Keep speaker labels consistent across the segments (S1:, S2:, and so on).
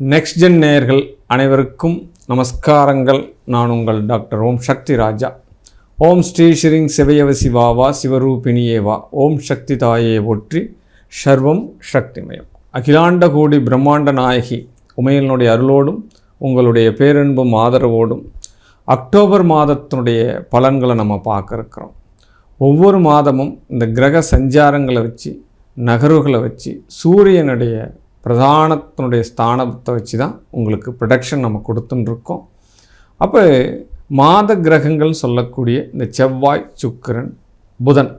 S1: Next gen நேயர்கள் அனைவருக்கும் நமஸ்காரங்கள். நான் உங்கள் டாக்டர் ஓம் சக்தி ராஜா. ஓம் ஸ்ரீ ஸ்ரீங் சிவயவ சிவாவா சிவரூபிணியேவா ஓம் சக்தி தாயே ஒற்றி சர்வம் சக்திமயம். அகிலாண்ட கோடி பிரம்மாண்ட நாயகி உமையனுடைய அருளோடும் உங்களுடைய பேரன்பும் ஆதரவோடும் அக்டோபர் மாதத்தினுடைய பலன்களை நம்ம பார்க்க இருக்கிறோம். ஒவ்வொரு மாதமும் இந்த கிரக சஞ்சாரங்களை வச்சு நகர்வுகளை வச்சு சூரியனுடைய பிரதானத்தினுடைய ஸ்தானத்தை வச்சு தான் உங்களுக்கு ப்ரொடக்ஷன் நம்ம கொடுத்துட்டுருக்கோம் அப்போ மாத கிரகங்கள் சொல்லக்கூடிய இந்த செவ்வாய் சுக்கிரன் புதன்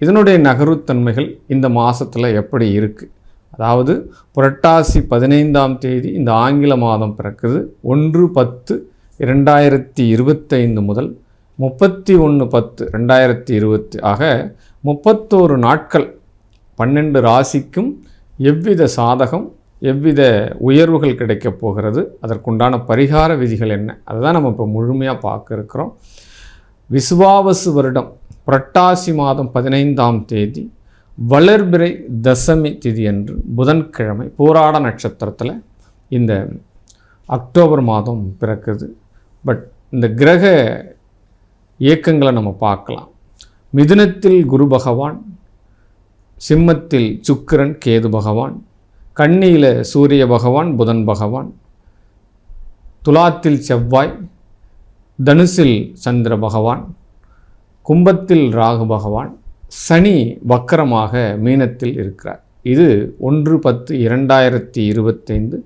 S1: இதனுடைய நகர்வுத்தன்மைகள் இந்த மாதத்தில் எப்படி இருக்குது அதாவது புரட்டாசி பதினைந்தாம் தேதி இந்த ஆங்கில மாதம் பிறக்குது. ஒன்று பத்து இரண்டாயிரத்தி இருபத்தைந்து முதல் முப்பத்தி ஒன்று பத்து ரெண்டாயிரத்தி இருபத்தி ஆக முப்பத்தோரு நாட்கள் பன்னெண்டு ராசிக்கும் எவ்வித சாதகம் எவ்வித உயர்வுகள் கிடைக்கப் போகிறது அதற்குண்டான பரிகார விதிகள் என்ன? அதை தான் நம்ம இப்போ முழுமையாக பார்க்க இருக்கிறோம். விசுவாவசு வருடம் புரட்டாசி மாதம் பதினைந்தாம் தேதி வளர்பிறை தசமி திதி அன்று புதன்கிழமை போராட நட்சத்திரத்தில் இந்த அக்டோபர் மாதம் பிறக்குது. பட் இந்த கிரக இயக்கங்களை நம்ம பார்க்கலாம். மிதுனத்தில் குரு பகவான் சிம்மத்தில் சுக்கிரன் கேது பகவான் கன்னியில் சூரிய பகவான் புதன் பகவான் துலாத்தில் செவ்வாய் தனுசில் சந்திர பகவான் கும்பத்தில் ராகு பகவான் சனி வக்கரமாக மீனத்தில் இருக்கிறார். இது ஒன்று பத்து இரண்டாயிரத்தி இருபத்தைந்து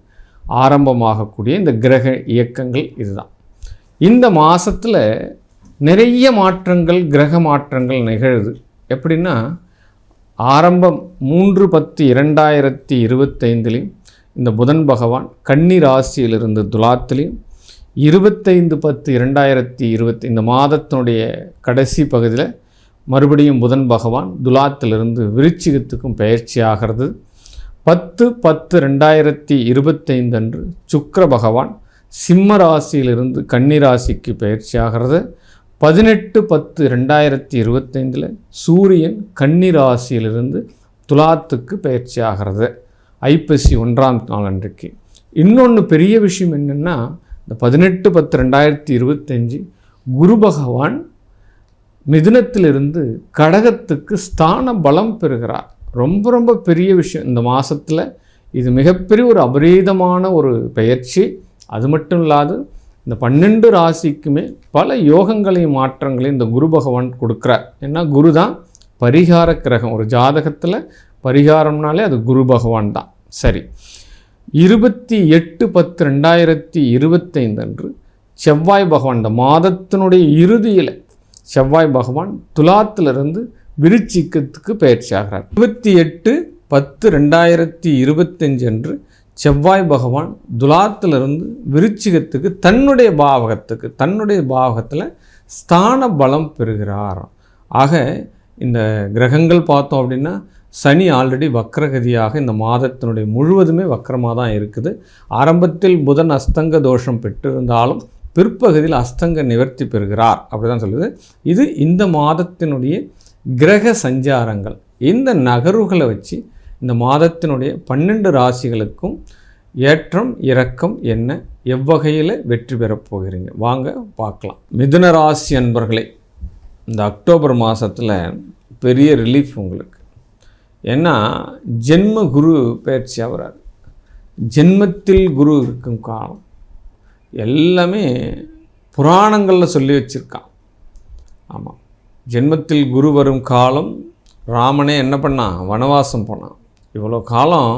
S1: ஆரம்பமாகக்கூடிய இந்த கிரக இயக்கங்கள் இதுதான். இந்த மாதத்தில் நிறைய மாற்றங்கள் கிரக மாற்றங்கள் நிகழுது. எப்படின்னா ஆரம்பம் மூன்று பத்து இரண்டாயிரத்தி இருபத்தைந்துலேயும் இந்த புதன் பகவான் கன்னி ராசியிலிருந்து துலாத்திலையும் இருபத்தைந்து பத்து இரண்டாயிரத்தி இருபத்தி இந்த மாதத்தினுடைய கடைசி பகுதியில் மறுபடியும் புதன் பகவான் துலாத்திலிருந்து விருச்சிகத்துக்கும் பயிற்சி ஆகிறது. பத்து பத்து ரெண்டாயிரத்தி இருபத்தைந்து அன்று சுக்கர பகவான் சிம்ம ராசியிலிருந்து கன்னி ராசிக்கு பயிற்சி ஆகிறது. பதினெட்டு பத்து ரெண்டாயிரத்தி இருபத்தைந்தில் சூரியன் கன்னி ராசியிலிருந்து துலாத்துக்கு பயிற்சி ஆகிறது ஐப்பசி ஒன்றாம் நாள் அன்றைக்கு. இன்னொன்று பெரிய விஷயம் என்னென்னா இந்த பதினெட்டு பத்து ரெண்டாயிரத்தி இருபத்தஞ்சி குரு பகவான் மிதுனத்திலிருந்து கடகத்துக்கு ஸ்தான பலம் பெறுகிறார். ரொம்ப ரொம்ப பெரிய விஷயம். இந்த மாதத்தில் இது மிகப்பெரிய ஒரு அபரீதமான ஒரு பயிற்சி. அது மட்டும் இல்லாது இந்த பன்னெண்டு ராசிக்குமே பல யோகங்களையும் மாற்றங்களையும் இந்த குரு பகவான் கொடுக்குறார். ஏன்னா குரு தான் பரிகார கிரகம். ஒரு ஜாதகத்தில் பரிகாரம்னாலே அது குரு பகவான் தான். சரி. இருபத்தி எட்டு பத்து ரெண்டாயிரத்தி இருபத்தைந்து அன்று செவ்வாய் பகவான் இந்த மாதத்தினுடைய இறுதியில் செவ்வாய் பகவான் துலாத்திலிருந்து விருச்சிக்கத்துக்கு பயிற்சி ஆகிறார் இருபத்தி எட்டு பத்து ரெண்டாயிரத்தி இருபத்தஞ்சு அன்று செவ்வாய் பகவான் துலாத்திலிருந்து விருச்சிகத்துக்கு தன்னுடைய பாவகத்துக்கு தன்னுடைய பாவகத்தில் ஸ்தான பலம் பெறுகிறார். ஆக இந்த கிரகங்கள் பார்த்தோம் அப்படின்னா சனி ஆல்ரெடி வக்ரகதியாக இந்த மாதத்தினுடைய முழுவதுமே வக்கரமாக தான் இருக்குது. ஆரம்பத்தில் புதன் அஸ்தங்க தோஷம் பெற்றிருந்தாலும் பிற்பகுதியில் அஸ்தங்க நிவர்த்தி பெறுகிறார். அப்படி தான் சொல்லுது. இது இந்த மாதத்தினுடைய கிரக சஞ்சாரங்கள். இந்த நகர்வுகளை வச்சு இந்த மாதத்தினுடைய பன்னெண்டு ராசிகளுக்கும் ஏற்றம் இறக்கம் என்ன? எவ்வகையில் வெற்றி பெறப் போகிறீங்க? வாங்க பார்க்கலாம். மிதுன ராசி அன்பர்களே இந்த அக்டோபர் மாதத்தில் பெரிய ரிலீஃப் உங்களுக்கு. ஏன்னா ஜென்ம குரு பயிற்சி ஆகிறார். ஜென்மத்தில் குரு இருக்கும் காலம். எல்லாமே புராணங்களில் சொல்லி வச்சுருக்கான். ஆமாம் ஜென்மத்தில் குரு வரும் காலம் ராமனே என்ன பண்ணான்? வனவாசம் போனான். இவ்வளோ காலம்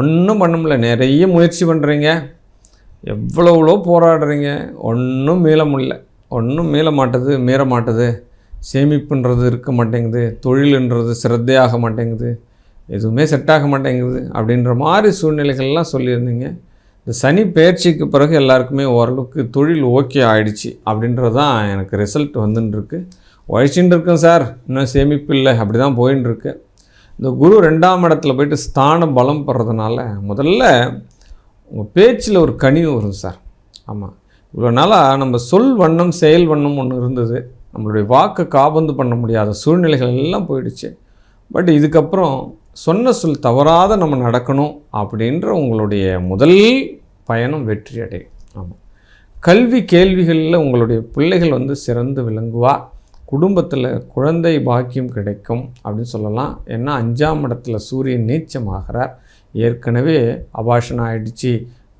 S1: ஒன்றும் பண்ண முடியல. நிறைய முயற்சி பண்ணுறீங்க எவ்வளோ போராடுறீங்க. ஒன்றும் மீள முடியல. ஒன்றும் மீள மாட்டுது மீற மாட்டுது. சேமிப்புன்றது இருக்க மாட்டேங்குது. தொழிலுன்றது சிரத்தையாக மாட்டேங்குது. எதுவுமே செட் ஆக மாட்டேங்குது அப்படின்ற மாதிரி சூழ்நிலைகள்லாம் சொல்லியிருந்தீங்க. இந்த சனி பயிற்சிக்கு பிறகு எல்லாருக்குமே ஓரளவுக்கு தொழில் ஓகே ஆகிடுச்சு அப்படின்றது தான் எனக்கு ரிசல்ட் வந்துட்டுருக்கு உழைச்சின்னு இருக்கேன் சார். இன்னும் சேமிப்பு இல்லை. அப்படி தான் போயின்னு இருக்கு இந்த குரு ரெண்டாம் இடத்துல போயிட்டு ஸ்தான பலம் படுறதுனால முதல்ல உங்கள் பேச்சில் ஒரு கனிவு வரும் சார். ஆமாம் இவ்வளோ நாளாக நம்ம சொல் வண்ணம் செயல் வண்ணம் ஒன்று இருந்தது. நம்மளுடைய வாக்கை காபந்து பண்ண முடியாத சூழ்நிலைகள் எல்லாம் போயிடுச்சு. பட் இதுக்கப்புறம் சொன்ன சொல் தவறாத நம்ம நடக்கணும் அப்படின்ற உங்களுடைய முதல் பயணம் வெற்றி அடையும் ஆமாம் கல்வி கேள்விகளில் உங்களுடைய பிள்ளைகள் வந்து சிறந்து விளங்குவா? குடும்பத்தில் குழந்தை பாக்கியம் கிடைக்கும் அப்படின்னு சொல்லலாம். ஏன்னா அஞ்சாம் இடத்துல சூரியன் நீச்சமாகிறார். ஏற்கனவே அபாஷன் ஆகிடுச்சு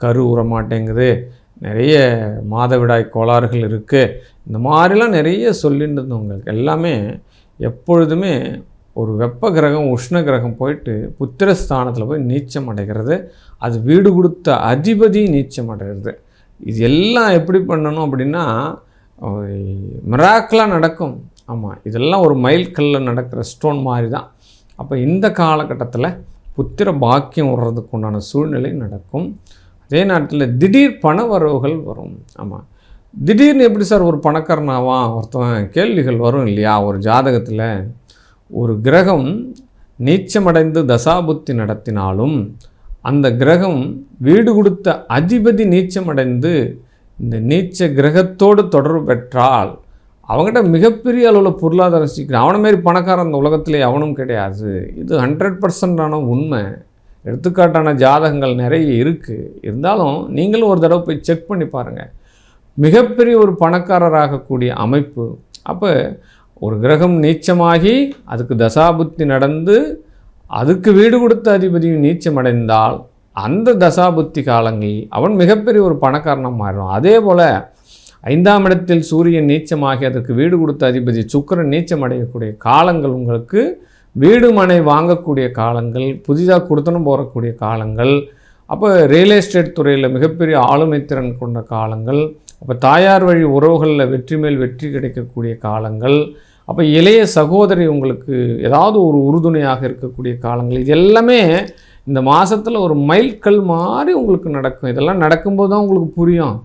S1: கரு உற மாட்டேங்குது நிறைய மாதவிடாய் கோளாறுகள் இருக்குது இந்த மாதிரிலாம் நிறைய சொல்லிட்டு இருந்தவங்களுக்கு எல்லாமே எப்பொழுதுமே ஒரு வெப்ப கிரகம் உஷ்ண கிரகம் போயிட்டு புத்திரஸ்தானத்தில் போய் நீச்சம் அடைகிறது. அது வீடு கொடுத்த அதிபதி நீச்சம் அடைகிறது. இது எல்லாம் எப்படி பண்ணணும் அப்படின்னா மிராக்கலாக நடக்கும். ஆமாம் இதெல்லாம் ஒரு மைல்கல்ல நடக்கிற ஸ்டோன் மாதிரி தான் அப்போ இந்த காலகட்டத்தில் புத்திர பாக்கியம் விடுறதுக்கு உண்டான சூழ்நிலை நடக்கும். அதே நேரத்தில் திடீர் பண வரவுகள் வரும். ஆமாம் திடீர்னு எப்படி சார் ஒரு பணக்காரனாவா ஒருத்தவன் கேள்விகள் வரும் இல்லையா? ஒரு ஜாதகத்தில் ஒரு கிரகம் நீச்சமடைந்து தசாபுத்தி நடத்தினாலும் அந்த கிரகம் வீடு கொடுத்த அதிபதி நீச்சமடைந்து இந்த நீச்ச கிரகத்தோடு தொடர்பு பெற்றால் அவங்ககிட்ட மிகப்பெரிய அளவில் பொருளாதார சீக்கிரம் அவனை மாரி பணக்காரன் அந்த உலகத்திலே அவனும் கிடையாது. இது ஹண்ட்ரட் பர்சன்டான உண்மை. எடுத்துக்காட்டான ஜாதகங்கள் நிறைய இருக்குது இருந்தாலும் நீங்களும் ஒரு தடவை போய் செக் பண்ணி பாருங்கள் மிகப்பெரிய ஒரு பணக்காரராகக்கூடிய அமைப்பு. அப்போ ஒரு கிரகம் நீச்சமாகி அதுக்கு தசாபுத்தி நடந்து அதுக்கு வீடு கொடுத்த அதிபதியும் நீச்சமடைந்தால் அந்த தசாபுத்தி காலங்களில் அவன் மிகப்பெரிய ஒரு பணக்காரனாக மாறிடும் அதே போல் ஐந்தாம் இடத்தில் சூரியன் நீச்சமாகி அதற்கு வீடு கொடுத்த அதிபதி சுக்கரன் நீச்சம் அடையக்கூடிய காலங்கள் உங்களுக்கு வீடு மனை வாங்கக்கூடிய காலங்கள் புதிதாக கொடுத்தனும் போகக்கூடிய காலங்கள் அப்போ ரியல் எஸ்டேட் துறையில் மிகப்பெரிய ஆளுமை திறன் கொண்ட காலங்கள் அப்போ தாயார் வழி உறவுகளில் வெற்றி மேல் வெற்றி கிடைக்கக்கூடிய காலங்கள் அப்போ இளைய சகோதரி உங்களுக்கு ஏதாவது ஒரு உறுதுணையாக இருக்கக்கூடிய காலங்கள் இது எல்லாமே இந்த மாதத்தில் ஒரு மைல்கல் மாதிரி உங்களுக்கு நடக்கும். இதெல்லாம் நடக்கும்போது தான் உங்களுக்கு புரியும்.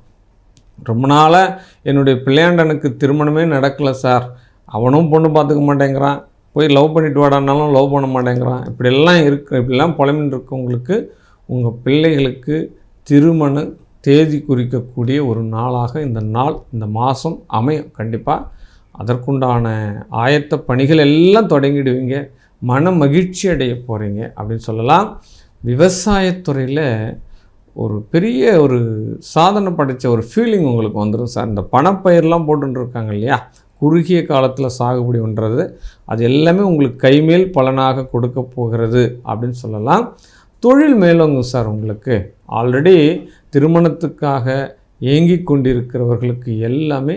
S1: ரொம்ப நாளாக என்னுடைய பிள்ளையாண்டனுக்கு திருமணமே நடக்கலை சார். அவனும் பொண்ணு பார்த்துக்க மாட்டேங்கிறான். போய் லவ் பண்ணிட்டு வாடானாலும் லவ் பண்ண மாட்டேங்கிறான். இப்படியெல்லாம் இருக்கு இப்படிலாம் புலமின் இருக்கவங்களுக்கு உங்கள் பிள்ளைகளுக்கு திருமண தேதி குறிக்கக்கூடிய ஒரு நாளாக இந்த நாள் இந்த மாதம் அமையும். கண்டிப்பாக அதற்குண்டான ஆயத்த பணிகள் எல்லாம் தொடங்கிடுவீங்க. மன மகிழ்ச்சி அடைய போகிறீங்க அப்படின்னு சொல்லலாம். விவசாயத்துறையில் ஒரு பெரிய ஒரு சாதனை படைத்த ஒரு ஃபீலிங் உங்களுக்கு வந்துடும் சார். இந்த பணப்பயிரெலாம் போட்டுருக்காங்க இல்லையா? குறுகிய காலத்தில் சாகுபடி பண்ணுறது அது எல்லாமே உங்களுக்கு கைமேல் பலனாக கொடுக்க போகிறது அப்படின்னு சொல்லலாம். தொழில் மேலோங்கும் சார் உங்களுக்கு. ஆல்ரெடி திருமணத்துக்காக ஏங்கி கொண்டிருக்கிறவர்களுக்கு எல்லாமே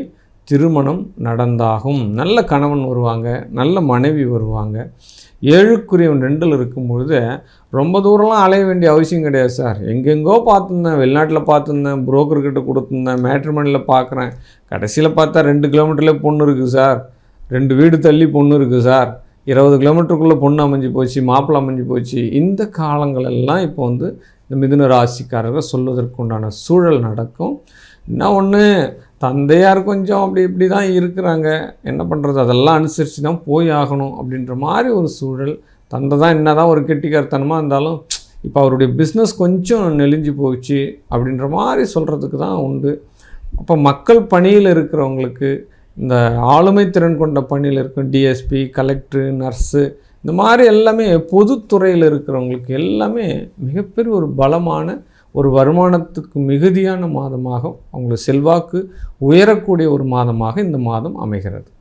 S1: திருமணம் நடந்தாகும். நல்ல கணவன் வருவாங்க நல்ல மனைவி வருவாங்க. ஏழுக்குரியவன் ரெண்டில் இருக்கும் பொழுது ரொம்ப தூரம்லாம் அலைய வேண்டிய அவசியம் கிடையாது சார். எங்கெங்கோ பார்த்துருந்தேன் வெளிநாட்டில் பார்த்துருந்தேன் புரோக்கர்கிட்ட கொடுத்துருந்தேன் மேட்ரிமனியில் பார்க்குறேன். கடைசியில் பார்த்தா ரெண்டு கிலோமீட்டர்லேயே பொண்ணு இருக்குது சார். ரெண்டு வீடு தள்ளி பொண்ணு இருக்குது சார். இருபது கிலோமீட்டருக்குள்ளே பொண்ணு அமைஞ்சு போச்சு மாப்பிள்ளை அமைஞ்சு போச்சு. இந்த காலங்களெல்லாம் இப்போ வந்து இந்த மிதுன ராசிக்காரர்கள் சொல்வதற்குண்டான சூழல் நடக்கும். என்ன ஒன்று தந்தையார் கொஞ்சம் அப்படி இப்படி தான் இருக்கிறாங்க. என்ன பண்ணுறது அதெல்லாம் அனுசரித்து தான் போய் ஆகணும் அப்படின்ற மாதிரி ஒரு சூழல். தந்தை தான் என்ன தான் ஒரு கெட்டிக்காரத்தனமாக இருந்தாலும் இப்போ அவருடைய பிஸ்னஸ் கொஞ்சம் நெளிஞ்சு போச்சு அப்படின்ற மாதிரி சொல்கிறதுக்கு தான் உண்டு. அப்போ மக்கள் பணியில் இருக்கிறவங்களுக்கு இந்த ஆளுமை திறன் கொண்ட பணியில் இருக்கும் டிஎஸ்பி கலெக்டரு நர்ஸு இந்த மாதிரி எல்லாமே பொதுத்துறையில் இருக்கிறவங்களுக்கு எல்லாமே மிகப்பெரிய ஒரு பலமான ஒரு வருமானத்துக்கு மிகுதியான மாதமாக அவங்களுக்கு செல்வாக்கு உயரக்கூடிய ஒரு மாதமாக இந்த மாதம் அமைகிறது.